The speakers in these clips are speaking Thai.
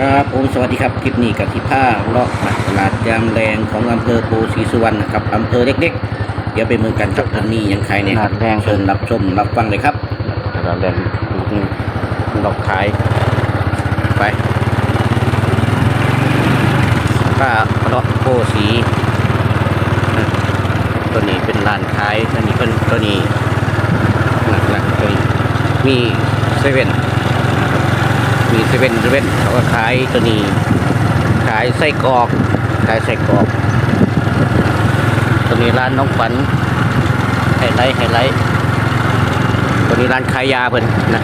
ครับผมสวัสดีครับคลิปนี้กับที่ผ้าเลาะตลาดยามแรงของอำเภอโพศรีสุวรรณนะครับอำเภอเล็กๆ เดี๋ยวไปเมืองกันครับทางนี้ยังใครเนี่ยครับตลาดแรง เชิญรับชมรับฟังเลยครับเราเดินดอกขายไปผ้าเลาะโพสีนะตัวนี้เป็นร้านขายตัวนี้เป็นตัวนี้หลักๆตัวนี้มีเซเว่น มีเซเว่นเซเว่นเขาก็ขายตัวนี้ ขายไส้กรอก ขายไส้กรอก ตัวนี้ร้านน้องฝันไฮไลท์ไฮไลท์ตัวนี้ร้านขายยาเพิ่นนะ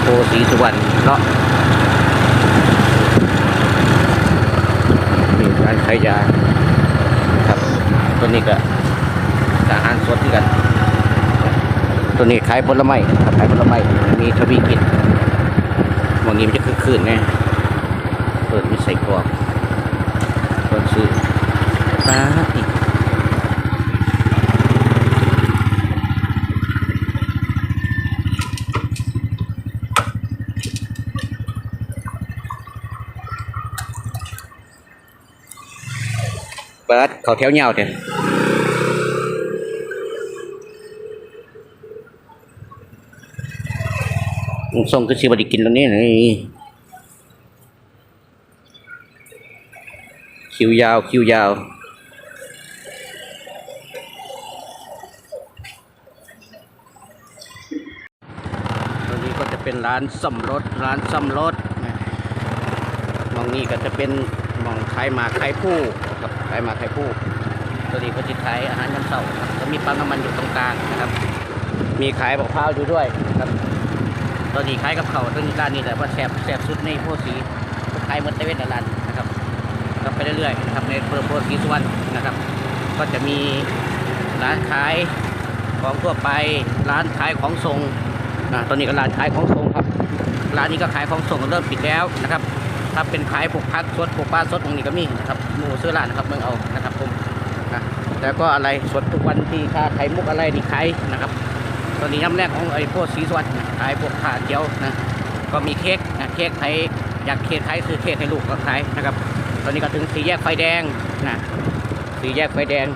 โพสีสุวรรณเนาะนี่ร้านขายยาครับ ตัวนี้ก็อาหารสดที่กัน ตัวนี้ขายผลไม้ครับขายผลไม้มีทวีกิจ วันนี้มันจะคึกคืนไงเปิดมีใส่กรอกคนซื้อตาอีกเปิดเขาแถวเงาเถอะ ส่งคือสิบไดีกินแล้วนี่นี่คิวยาวคิวยาวตัวนี้ก็จะเป็นร้านซ่อมรถร้านซ่อมรถมองนี่ก็จะเป็นมองขายมากขายผู้ครับขายมากขายผู้ตัวนี้ก็จะขายอาหารยำเสารับก็มีปั๊มน้ำมันอยู่ตรงกลางนะครับ มีขายบักพร้าวอยู่ด้วยครับ ตัวนี้ขายกับเขาวตัวนี้ร้านนี้แหละว่าแสบแสบสุดในโพสีขายหมดเตเวนร้านนะครับก็ไปเรื่อยๆนะครับในเปิดโพสีสุวรรณนะครับ ก็จะมีร้านขายของทั่วไปร้านขายของส่งนะตอนนี้ก็ร้านขายของส่งครับร้านนี้ก็ขายของส่งเริ่มปิดแล้วนะครับ ถ้าเป็นขายพวกพักสดพวกปลาสดตรงนี้ก็มีนะครับหมูซื้อร้านนะครับเมืองเอานะครับผมนะแล้วก็อะไรสดทุกวันที่ค่าไข่มุกอะไรนี่ขายนะครับ ตอนนี้น้ำแรกของไอ้พวกสีสวัสดิ์ขายพวกขาเจียวนะก็มีเค้กนะเค้กไทยอยากเค้กไทยซื้อเค้กให้ลูกก็ขายนะครับ ตอนนี้ก็ถึงสี่แยกไฟแดงนะสี่แยกไฟแดง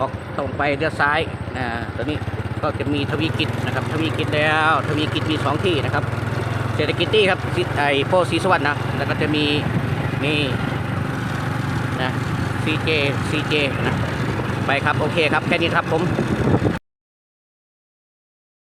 ออกตรงไปเลี้ยวซ้ายนะตอนนี้ก็จะมีทวีกิจนะครับ ทวีกิจแล้วทวีกิจมีสองที่นะครับเศรษฐกิจที่ครับไอ้โพสีสวัสดิ์นะแล้วก็จะมีนี่นะซีเจซีเจนะไปครับ โอเคครับ แค่นี้ครับผม